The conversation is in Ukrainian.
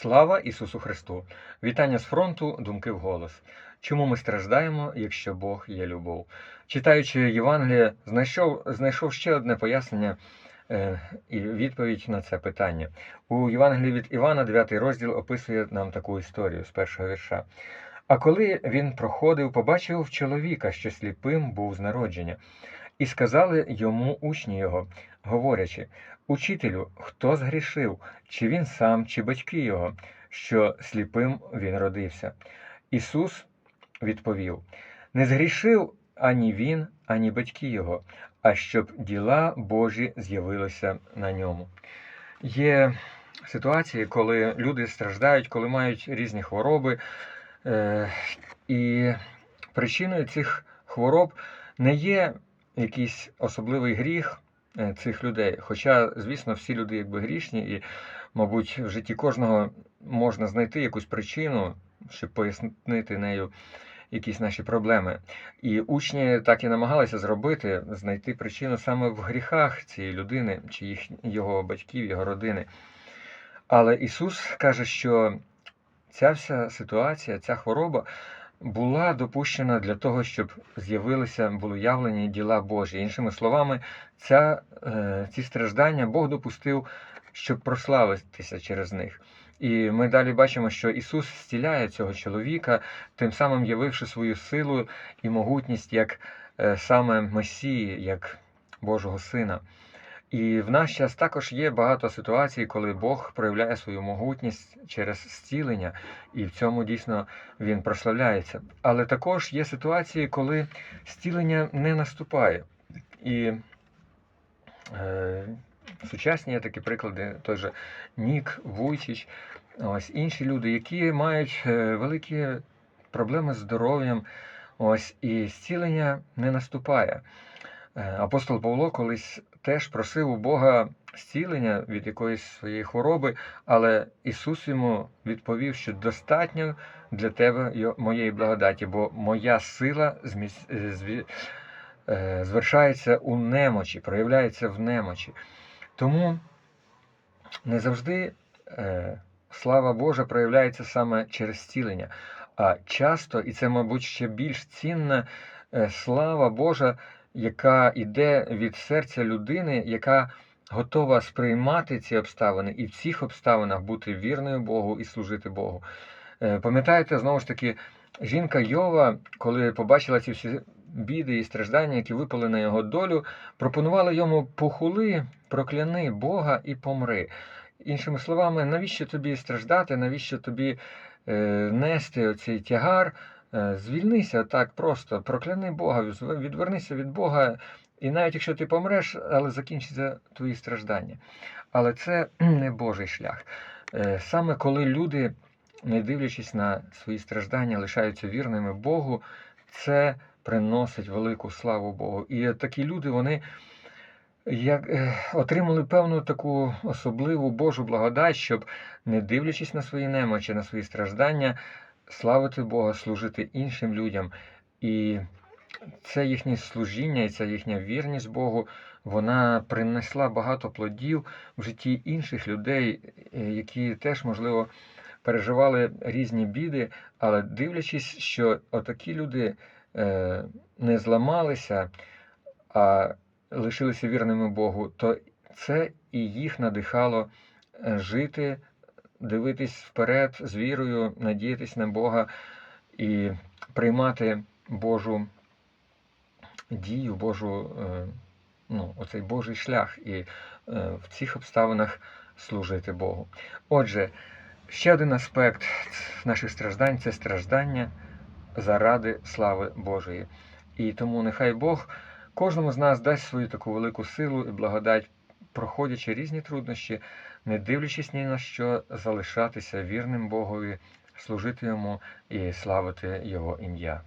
Слава Ісусу Христу! Вітання з фронту, думки вголос. Чому ми страждаємо, якщо Бог є любов? Читаючи Євангеліє, знайшов, знайшов ще одне пояснення е, і відповідь на це питання. У Євангелії від Івана, 9 розділ, описує нам таку історію з першого вірша. А коли він проходив, побачив чоловіка, що сліпим був з народження, і сказали йому учні його, говорячи: Учителю, хто згрішив, чи він сам, чи батьки його, що сліпим він родився? Ісус відповів: Не згрішив ані він, ані батьки його, а щоб діла Божі з'явилися на ньому. Є ситуації, коли люди страждають, коли мають різні хвороби, е, і причиною цих хвороб не є якийсь особливий гріх е, цих людей. Хоча, звісно, всі люди якби грішні, і, мабуть, в житті кожного можна знайти якусь причину, щоб пояснити нею якісь наші проблеми. І учні так і намагалися зробити, знайти причину саме в гріхах цієї людини, чи їх, його батьків, його родини. Але Ісус каже, що ця вся ситуація, ця хвороба була допущена для того, щоб з'явилися, були явлені діла Божі. Іншими словами, ця, е, ці страждання Бог допустив, щоб прославитися через них. І ми далі бачимо, що Ісус зціляє цього чоловіка, тим самим явивши свою силу і могутність як е, саме Месії, як Божого Сина. І в наш час також є багато ситуацій, коли Бог проявляє свою могутність через зцілення, і в цьому дійсно він прославляється. Але також є ситуації, коли зцілення не наступає. І е, сучасні є такі приклади, той же Нік, Вуйчич, ось інші люди, які мають е, великі проблеми з здоров'ям, ось і зцілення не наступає. Е, Апостол Павло колись теж просив у Бога зцілення від якоїсь своєї хвороби, але Ісус йому відповів, що достатньо для тебе моєї благодаті, бо моя сила е, е, звершається у немочі, проявляється в немочі. Тому не завжди слава Божа проявляється саме через зцілення, а часто, і це, мабуть, ще більш цінна слава Божа, яка йде від серця людини, яка готова сприймати ці обставини і в цих обставинах бути вірною Богу і служити Богу. Е, Пам'ятаєте, знову ж таки, жінка Йова, коли побачила ці всі біди і страждання, які випали на його долю, пропонувала йому похули, прокляни Бога і помри. Іншими словами, навіщо тобі страждати, навіщо тобі е, нести оцей тягар? Е, Звільнися так просто, прокляни Бога, відвернися від Бога, і навіть якщо ти помреш, але закінчиться твої страждання. Але це не Божий шлях. Е, Саме коли люди, не дивлячись на свої страждання, лишаються вірними Богу, це приносить велику славу Богу. І такі люди, вони як, е, отримали певну таку особливу Божу благодать, щоб, не дивлячись на свої немочі, на свої страждання, славити Бога, служити іншим людям. І це їхнє служіння і ця їхня вірність Богу, вона принесла багато плодів в житті інших людей, е, які теж, можливо, переживали різні біди, але дивлячись, що отакі люди е, не зламалися, а лишилися вірними Богу, то це і їх надихало е, жити, дивитись вперед з вірою, надіятись на Бога і приймати Божу дію, Божу, е, ну, оцей Божий шлях і е, в цих обставинах служити Богу. Отже, ще один аспект наших страждань це страждання заради слави Божої. І тому нехай Бог кожному з нас дасть свою таку велику силу і благодать, проходячи різні труднощі, не дивлячись ні на що, залишатися вірним Богові, служити йому і славити Його ім'я.